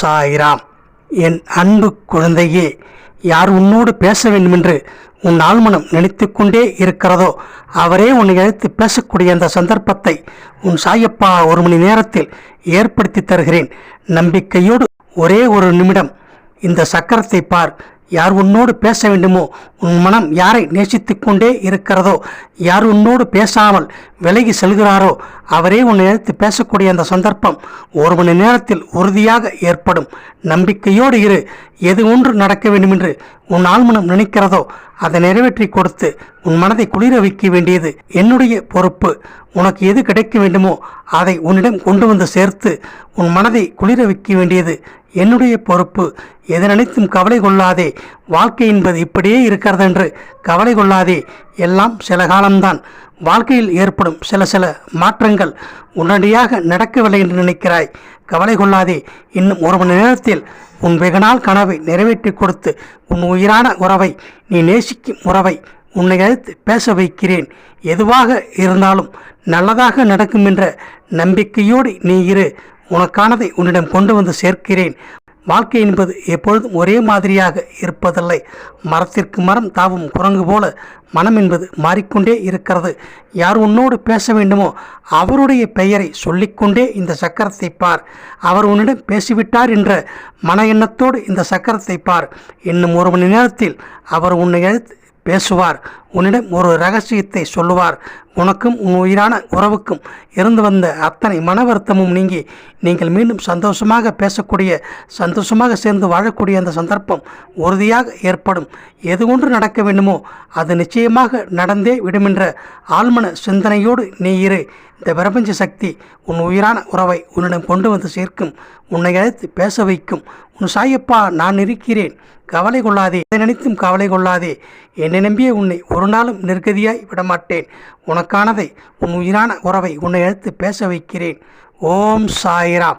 சாய்ராம். என் அன்பு குழந்தையே யார் உன்னோடு பேச வேண்டுமென்று உன் ஆழ்மனம் நினைத்து கொண்டே இருக்கிறதோ அவரே உன்னை அழைத்து பேசக்கூடிய அந்த சந்தர்ப்பத்தை உன் சாயப்பா ஒரு மணி நேரத்தில் ஏற்படுத்தி தருகிறேன். நம்பிக்கையோடு ஒரே ஒரு நிமிடம் இந்த சக்கரத்தை பார். யார் உன்னோடு பேச வேண்டுமோ உன் மனம் யாரை நேசித்துக் கொண்டே இருக்கிறதோ யார் உன்னோடு பேசாமல் விலகி செல்கிறாரோ அவரே உன்னை அழைத்து பேசக்கூடிய அந்த சந்தர்ப்பம் ஒரு மணி நேரத்தில் உறுதியாக ஏற்படும். நம்பிக்கையோடு இரு எது ஒன்று நடக்க வேண்டுமென்று உன் ஆழ்மனம் நினைக்கிறதோ அதை நிறைவேற்றி கொடுத்து உன் மனதை குளிர வைக்க வேண்டியது என்னுடைய பொறுப்பு. உனக்கு எது கிடைக்க வேண்டுமோ அதை உன்னிடம் கொண்டு வந்து சேர்த்து உன் மனதை குளிர வைக்க வேண்டியது என்னுடைய பொறுப்பு. எது நினைத்தும் கவலை கொள்ளாதே வாழ்க்கை என்பது இப்படியே இருக்கிறது என்று கவலை கொள்ளாதே. எல்லாம் சில காலம்தான். வாழ்க்கையில் ஏற்படும் சில சில மாற்றங்கள் உடனடியாக நடக்கவில்லை என்று நினைக்கிறாய். கவலை கொள்ளாதே. இன்னும் ஒரு மணி நேரத்தில் உன் வெகுநாள் கனவை நிறைவேற்றி கொடுத்து உன் உயிரான உறவை நீ நேசிக்கும் உறவை உன்னை அழைத்து பேச வைக்கிறேன். எதுவாக இருந்தாலும் நல்லதாக நடக்கும் என்ற நம்பிக்கையோடு நீ இரு. உனக்கானதை உன்னிடம் கொண்டு வந்து சேர்க்கிறேன். வாழ்க்கை என்பது எப்பொழுதும் ஒரே மாதிரியாக இருப்பதில்லை. மரத்திற்கு மரம் தாவும் குரங்கு போல மனம் என்பது மாறிக்கொண்டே இருக்கிறது. யார் உன்னோடு பேச வேண்டுமோ அவருடைய பெயரை சொல்லிக்கொண்டே இந்த சக்கரத்தை பார். அவர் உன்னிடம் பேசிவிட்டார் என்ற மன எண்ணத்தோடு இந்த சக்கரத்தை பார். இன்னும் ஒரு மணி நேரத்தில் அவர் உன்னை எழுத்து பேசுவார். உன்னிடம் ஒரு ரகசியத்தை சொல்லுவார். உனக்கும் உன் உயிரான உறவுக்கும் இருந்து வந்த அத்தனை மன வருத்தமும் நீங்கி நீங்கள் மீண்டும் சந்தோஷமாக பேசக்கூடிய சந்தோஷமாக சேர்ந்து வாழக்கூடிய அந்த சந்தர்ப்பம் உறுதியாக ஏற்படும். எது ஒன்று நடக்க வேண்டுமோ அது நிச்சயமாக நடந்தே விடுமென்ற ஆழ்மன சிந்தனையோடு நீ இரு. இந்த பிரபஞ்ச சக்தி உன் உயிரான உறவை உன்னிடம் கொண்டு வந்து சேர்க்கும். உன்னை அழைத்து பேச வைக்கும். உன் சாயப்பா நான் இருக்கிறேன். கவலை கொள்ளாதே. எதை நினைத்தும் கவலை கொள்ளாதே. என்னை நம்பிய உன்னை ஒரு நாளும் நிர்கதியாய் விடமாட்டேன். உனக்கானதை உன் உயிரான உறவை உன்னை எடுத்து பேச வைக்கிறேன். ஓம் சாய்ராம்.